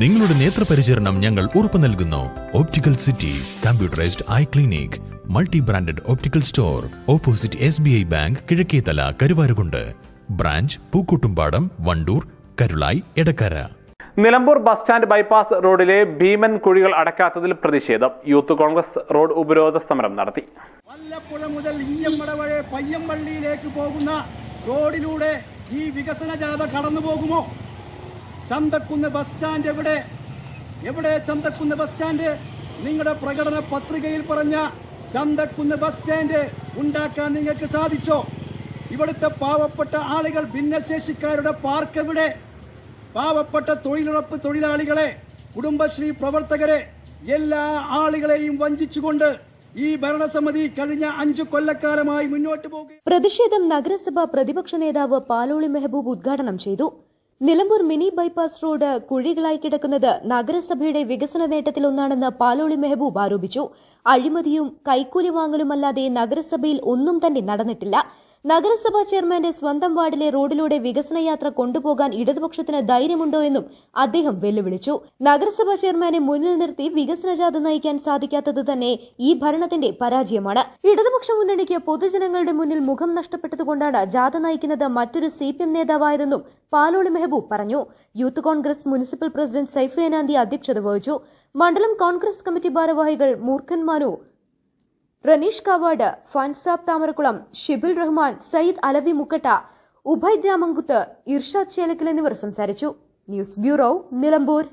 നിങ്ങളുടെ നേത്രപരിചരണം ഞങ്ങൾ ഉറപ്പു നൽകുന്നു. Optical city computerised eye clinic multi branded optical store opposite S B I bank Kizhakkethala Karuvarakundu branch Pookkottumpadam Wandoor Karulai Edakkara Nilambur bus stand bypass റോഡിലെ ഭീമൻ കുഴികൾ അടക്കാത്തതിൽ പ്രതിഷേധം. Youth Congress road ഉപരോധ സമരം നടത്തി. വല്ലപ്പുഴ മുതൽ ഇഞ്ഞമ്മട വഴി പയ്യമ്പള്ളിയിലേക്ക് പോകുന്ന റോഡിലൂടെ ഈ വികസന ജാഥ കടന്നു പോകുമോ ചന്തക്കുന്ന് ബസ് സ്റ്റാൻഡ് എവിടെ? എവിടെ ചന്തക്കുന്ന് ബസ് സ്റ്റാൻഡ്? നിങ്ങളുടെ പ്രകടന പത്രികയിൽ പറഞ്ഞ ചന്തക്കുന്ന് ബസ് സ്റ്റാൻഡ് ഉണ്ടാക്കാൻ നിങ്ങൾക്ക് സാധിച്ചോ? ഇവിടുത്തെ പാവപ്പെട്ട ആളുകൾ ഭിന്നശേഷിക്കാരുടെ പാർക്ക് എവിടെ? പാവപ്പെട്ട തൊഴിലുറപ്പ് തൊഴിലാളികളെ കുടുംബശ്രീ പ്രവർത്തകരെ എല്ലാ ആളുകളെയും വഞ്ചിച്ചുകൊണ്ട് ഈ ഭരണസമിതി കഴിഞ്ഞ അഞ്ചു കൊല്ലക്കാലമായി മുന്നോട്ട് പോകും പ്രതിഷേധം നഗരസഭ പ്രതിപക്ഷ നേതാവ് പാലോളി മെഹബൂബ് ഉദ്ഘാടനം ചെയ്തു. നിലമ്പൂർ മിനി ബൈപ്പാസ് റോഡ് കുഴികളായി കിടക്കുന്നത് നഗരസഭയുടെ വികസന നേട്ടത്തിലൊന്നാണെന്ന് പാലോളി മെഹബൂബ് ആരോപിച്ചു. അഴിമതിയും കൈക്കൂലി വാങ്ങലുമല്ലാതെ നഗരസഭയിൽ ഒന്നും തന്നെ നടന്നിട്ടില്ല. നഗരസഭാ ചെയർമാന്റെ സ്വന്തം വാർഡിലെ റോഡിലൂടെ വികസന യാത്ര കൊണ്ടുപോകാൻ ഇടതുപക്ഷത്തിന് ധൈര്യമുണ്ടോ എന്നും അദ്ദേഹം വെല്ലുവിളിച്ചു. നഗരസഭാ ചെയർമാനെ മുന്നിൽ നിർത്തി വികസന ജാഥ നയിക്കാൻ സാധിക്കാത്തത് തന്നെ ഈ ഭരണത്തിന്റെ പരാജയമാണ്. ഇടതുപക്ഷ മുന്നണിക്ക് പൊതുജനങ്ങളുടെ മുന്നിൽ മുഖം നഷ്ടപ്പെട്ടതുകൊണ്ടാണ് ജാഥ നയിക്കുന്നത് മറ്റൊരു സി പി എം നേതാവായതെന്നും പാലോളി മെഹബൂബ് പറഞ്ഞു. Youth Congress municipal president Saifu Ananthi അധ്യക്ഷത വഹിച്ചു. മണ്ഡലം കോൺഗ്രസ് കമ്മിറ്റി ഭാരവാഹികൾ മൂർഖൻ മാനു റനീഷ് കവാഡ് ഫൻസാബ് താമരക്കുളം ഷിബിൽ റഹ്മാൻ സയ്യിദ് അലവി മുക്കട്ട ഉഭയ് രാമങ്കുത്ത് ഇർഷാദ് ചേലക്കൽ എന്നിവർ സംസാരിച്ചു. News bureau Nilambur.